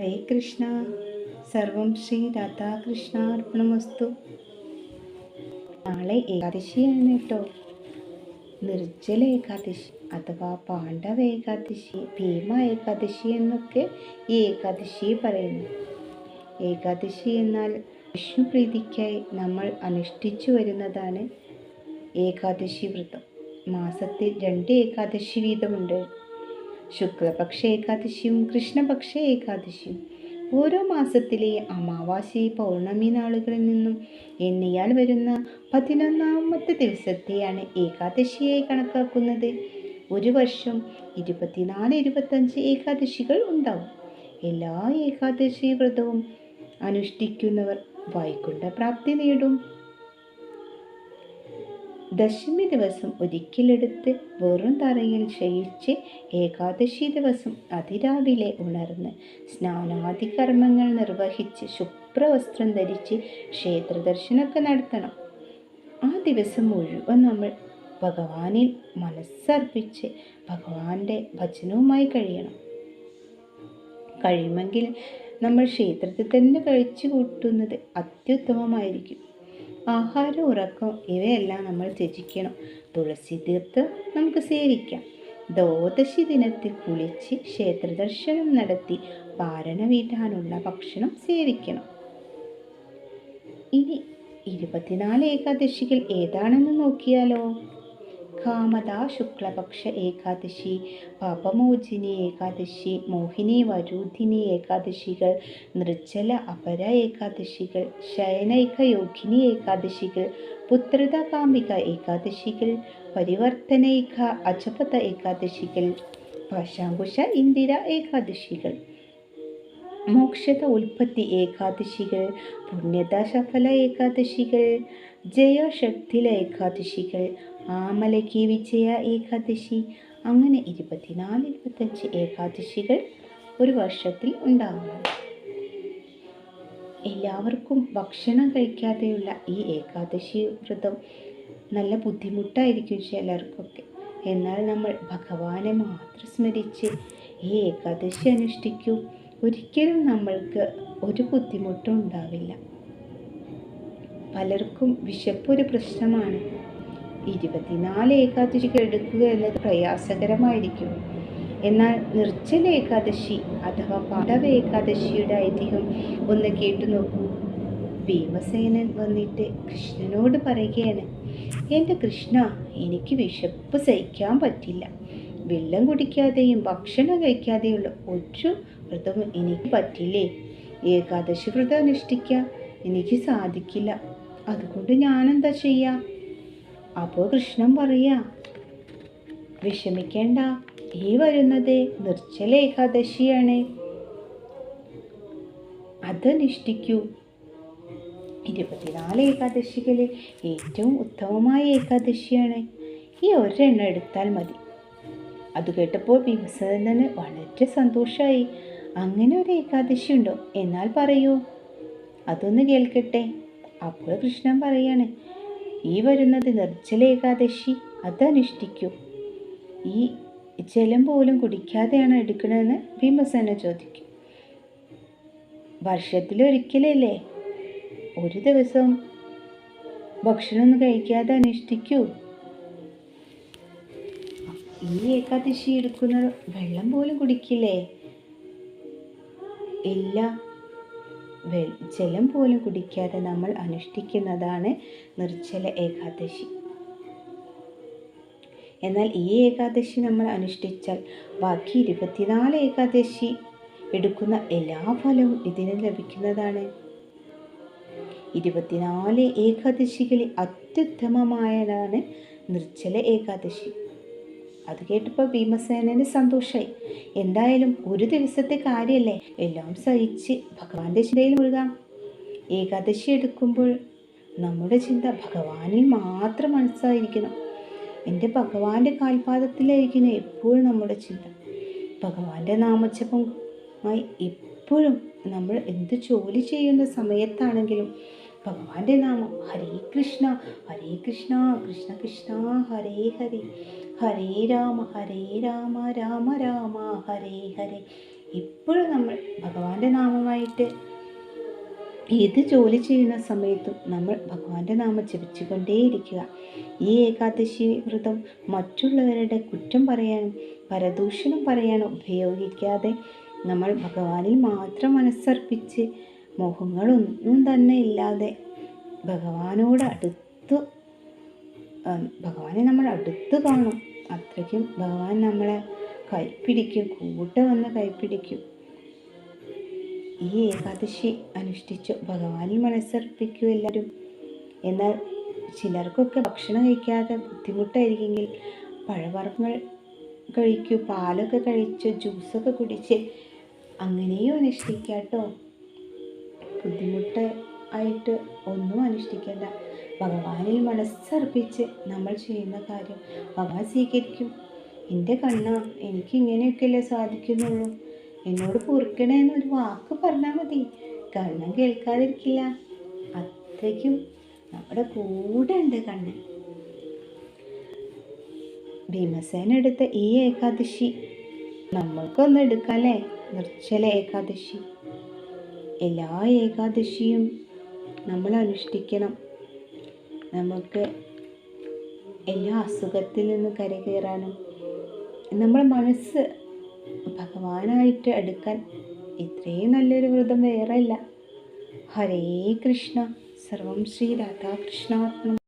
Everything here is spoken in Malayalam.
ഹരേ കൃഷ്ണ. സർവം ശ്രീ രാധാകൃഷ്ണാർപ്പണമസ്തു. നാളെ ഏകാദശിയാണ് കേട്ടോ. നിർജല ഏകാദശി അഥവാ പാണ്ഡവ ഏകാദശി ഭീമ ഏകാദശി എന്നൊക്കെ ഈ ഏകാദശിയെ പറയുന്നു. ഏകാദശി എന്നാൽ വിഷ്ണുപ്രീതിക്കായി നമ്മൾ അനുഷ്ഠിച്ചു വരുന്നതാണ് ഏകാദശി വ്രതം. മാസത്തിൽ രണ്ട് ഏകാദശി വീതമുണ്ട്. ശുക്ലപക്ഷ ഏകാദശിയും കൃഷ്ണപക്ഷ ഏകാദശിയും. ഓരോ മാസത്തിലെ അമാവാസി പൗർണമി നാളുകളിൽ നിന്നും എണ്ണിയാൽ വരുന്ന പതിനൊന്നാമത്തെ ദിവസത്തെയാണ് ഏകാദശിയായി കണക്കാക്കുന്നത്. ഒരു വർഷം ഇരുപത്തിനാല് ഇരുപത്തഞ്ച് ഏകാദശികൾ ഉണ്ടാവും. എല്ലാ ഏകാദശി വ്രതവും അനുഷ്ഠിക്കുന്നവർ വൈകുണ്ഠ പ്രാപ്തി നേടും. ദശമി ദിവസം ഒരിക്കലെടുത്ത് വെറും തറയിൽ ശയിച്ച് ഏകാദശി ദിവസം അതിരാവിലെ ഉണർന്ന് സ്നാനാദി കർമ്മങ്ങൾ നിർവഹിച്ച് ശുഭ്രവസ്ത്രം ധരിച്ച് ക്ഷേത്രദർശനമൊക്കെ നടത്തണം. ആ ദിവസം മുഴുവൻ നമ്മൾ ഭഗവാനിൽ മനസ്സർപ്പിച്ച് ഭഗവാന്റെ ഭജനവുമായി കഴിയണം. കഴിയുമെങ്കിൽ നമ്മൾ ക്ഷേത്രത്തിൽ തന്നെ കഴിച്ചു കൂട്ടുന്നത് അത്യുത്തമമായിരിക്കും. ആഹാരം ഉറക്കം ഇവയെല്ലാം നമ്മൾ ത്യജിക്കണം. തുളസി തീർത്ഥം നമുക്ക് സേവിക്കാം. ദോദശി ദിനത്തിൽ കുളിച്ച് ക്ഷേത്രദർശനം നടത്തി പാരണ വീട്ടാനുള്ള ഭക്ഷണം സേവിക്കണം. ഇനി ഇരുപത്തിനാല് ഏകാദശികൾ ഏതാണെന്ന് നോക്കിയാലോ? കാമത ശുക്ലപക്ഷ ഏകാദശി പാപമോചിനി ഏകാദശി മോഹിനി വരൂധിനി ഏകാദശികൾ നിർജല അപര ഏകാദശികൾ ശയനൈക യോഗിനി ഏകാദശികൾ പുത്രതകാമിക ഏകാദശികൾ പരിവർത്തനൈക അജപത ഏകാദശികൾ പാശാങ്കുശ ഇന്ദിര ഏകാദശികൾ. മോക്ഷത ഉൽപ്പത്തി ഏകാദശികൾ പുണ്യത സഫല ഏകാദശികൾ ജയശക്തില ഏകാദശികൾ ആമലക്കി വിജയ ഏകാദശി അങ്ങനെ ഇരുപത്തിനാല് ഇരുപത്തഞ്ച് ഏകാദശികൾ ഒരു വർഷത്തിൽ ഉണ്ടാകുന്നു. എല്ലാവർക്കും ഭക്ഷണം കഴിക്കാതെയുള്ള ഈ ഏകാദശി വ്രതം നല്ല ബുദ്ധിമുട്ടായിരിക്കും ചിലർക്കൊക്കെ. എന്നാൽ നമ്മൾ ഭഗവാനെ മാത്രം സ്മരിച്ച് ഈ ഏകാദശി അനുഷ്ഠിക്കൂ. ഒരിക്കലും നമ്മൾക്ക് ഒരു ബുദ്ധിമുട്ടും ഉണ്ടാവില്ല. പലർക്കും വിശപ്പൊരു പ്രശ്നമാണ്. ഇരുപത്തിനാല് ഏകാദശി എടുക്കുക എന്നത് പ്രയാസകരമായിരിക്കും. എന്നാൽ നിർജല ഏകാദശി അഥവാ പാണ്ഡവ ഏകാദശിയുടെ ഐതിഹ്യം ഒന്ന് കേട്ടു നോക്കൂ. ഭീമസേനൻ വന്നിട്ട് കൃഷ്ണനോട് പറയുകയാണ് എന്റെ കൃഷ്ണ എനിക്ക് വിശപ്പ് സഹിക്കാൻ പറ്റില്ല. വെള്ളം കുടിക്കാതെയും ഭക്ഷണം കഴിക്കാതെയുള്ള ഒരു വ്രതം എനിക്ക് പറ്റില്ലേ? ഏകാദശി വ്രതം അനുഷ്ഠിക്കാൻ എനിക്ക് സാധിക്കില്ല. അതുകൊണ്ട് ഞാനെന്താ ചെയ്യുക അപ്പോൾ കൃഷ്ണൻ പറയാ വിഷമിക്കേണ്ട ഈ വരുന്നത് നിർജല ഏകാദശിയാണ്. അതനുഷ്ഠിക്കൂ. ഇരുപത്തിനാല് ഏകാദശികളിൽ ഏറ്റവും ഉത്തമമായ ഏകാദശിയാണ്. ഈ ഒരെണ്ണം എടുത്താൽ മതി. അത് കേട്ടപ്പോൾ ഭീമസേനന് വളരെ സന്തോഷമായി അങ്ങനെ ഒരു ഏകാദശി ഉണ്ടോ? എന്നാൽ പറയൂ. അതൊന്ന് കേൾക്കട്ടെ. അപ്പോൾ കൃഷ്ണൻ പറയാണ് ഈ വരുന്നത് നിർജല ഏകാദശി അതനുഷ്ഠിക്കൂ ഈ ജലം പോലും കുടിക്കാതെയാണ് എടുക്കണമെന്ന് ഭീമസേന ചോദിക്കും. വർഷത്തിലൊരിക്കലല്ലേ ഒരു ദിവസം ഭക്ഷണമൊന്നും കഴിക്കാതെ അനുഷ്ഠിക്കൂ. ഈ ഏകാദശി എടുക്കുന്ന വെള്ളം പോലും കുടിക്കില്ലേ? ഇല്ല. ജലം പോലും കുടിക്കാതെ നമ്മൾ അനുഷ്ഠിക്കുന്നതാണ് നിർജല ഏകാദശി. എന്നാൽ ഈ ഏകാദശി നമ്മൾ അനുഷ്ഠിച്ചാൽ ബാക്കി ഇരുപത്തിനാല് ഏകാദശി എടുക്കുന്ന എല്ലാ ഫലവും ഇതിന് ലഭിക്കുന്നതാണ്. ഇരുപത്തിനാല് ഏകാദശികളിൽ അത്യുത്തമമായതാണ് നിർജല ഏകാദശി. അത് കേട്ടപ്പോൾ ഭീമസേനന് സന്തോഷമായി എന്തായാലും ഒരു ദിവസത്തെ കാര്യമല്ലേ എല്ലാം സഹിച്ച് ഭഗവാന്റെ ചിന്തയിൽ മുഴുകാം. ഏകാദശി എടുക്കുമ്പോൾ നമ്മുടെ ചിന്ത ഭഗവാനിൽ മാത്രം മനസ്സായിരിക്കണം. എന്റെ ഭഗവാന്റെ കാൽപാദത്തിലായിരിക്കണം എപ്പോഴും നമ്മുടെ ചിന്ത. ഭഗവാന്റെ നാമജപമായി എപ്പോഴും നമ്മൾ എന്ത് ജോലി ചെയ്യുന്ന സമയത്താണെങ്കിലും ഭഗവാന്റെ നാമം. ഹരേ കൃഷ്ണ ഹരേ കൃഷ്ണ കൃഷ്ണ കൃഷ്ണ ഹരേ ഹരേ. ഹരേ രാമ ഹരേ രാമ രാമ രാമ ഹരേ ഹരേ. ഇപ്പോഴും നമ്മൾ ഭഗവാന്റെ നാമമായിട്ട് ഏത് ജോലി ചെയ്യുന്ന സമയത്തും നമ്മൾ ഭഗവാന്റെ നാമം ജപിച്ചുകൊണ്ടേയിരിക്കുക. ഈ ഏകാദശി വ്രതം മറ്റുള്ളവരുടെ കുറ്റം പറയാനും പരദൂഷണം പറയാനും ഉപയോഗിക്കാതെ നമ്മൾ ഭഗവാനിൽ മാത്രം മനസ്സർപ്പിച്ച് മോഹങ്ങളൊന്നും തന്നെ ഇല്ലാതെ ഭഗവാനോട് അടുത്ത് ഭഗവാനെ നമ്മൾ അടുത്ത് കാണും. അത്രയ്ക്കും ഭഗവാൻ നമ്മളെ കൈപ്പിടിക്കും കൂട്ട് വന്ന് കൈപ്പിടിക്കും. ഈ ഏകാദശി അനുഷ്ഠിച്ചു ഭഗവാനിൽ മനസ്സർപ്പിക്കൂ എല്ലാവരും. എന്നാൽ ചിലർക്കൊക്കെ ഭക്ഷണം കഴിക്കാതെ ബുദ്ധിമുട്ടായിരിക്കുമെങ്കിൽ പഴവർഗങ്ങൾ കഴിക്കൂ പാലൊക്കെ കഴിച്ച് ജ്യൂസൊക്കെ കുടിച്ച് അങ്ങനെയും അനുഷ്ഠിക്കാം കേട്ടോ ബുദ്ധിമുട്ട് ആയിട്ട് ഒന്നും അനുഷ്ഠിക്കേണ്ട. ഭഗവാനിൽ മനസ്സർപ്പിച്ച് നമ്മൾ ചെയ്യുന്ന കാര്യം ഭഗവാൻ സ്വീകരിക്കും. എന്റെ കണ്ണ എനിക്ക് ഇങ്ങനെയൊക്കെയല്ലേ സാധിക്കുന്നുള്ളൂ. എന്നോട് പൊറുക്കണേ എന്നൊരു വാക്ക് പറഞ്ഞാൽ മതി. കണ്ണൻ കേൾക്കാതിരിക്കില്ല. അത്രയ്ക്കും നമ്മുടെ കൂടെ ഉണ്ട് കണ്ണൻ ഭീമസേന എടുത്ത ഈ ഏകാദശി നമ്മൾക്കൊന്ന് എടുക്കാല്ലേ? നിർജല ഏകാദശി. എല്ലാ ഏകാദശിയും നമ്മൾ അനുഷ്ഠിക്കണം. നമുക്ക് എല്ലാ അസുഖത്തിൽ നിന്ന് കരകയറാനും നമ്മുടെ മനസ്സ് ഭഗവാനായിട്ട് എടുക്കാൻ ഇത്രയും നല്ലൊരു വ്രതം വേറെ ഇല്ല ഹരേ കൃഷ്ണ. സർവം ശ്രീ രാധാകൃഷ്ണാർപ്പണം.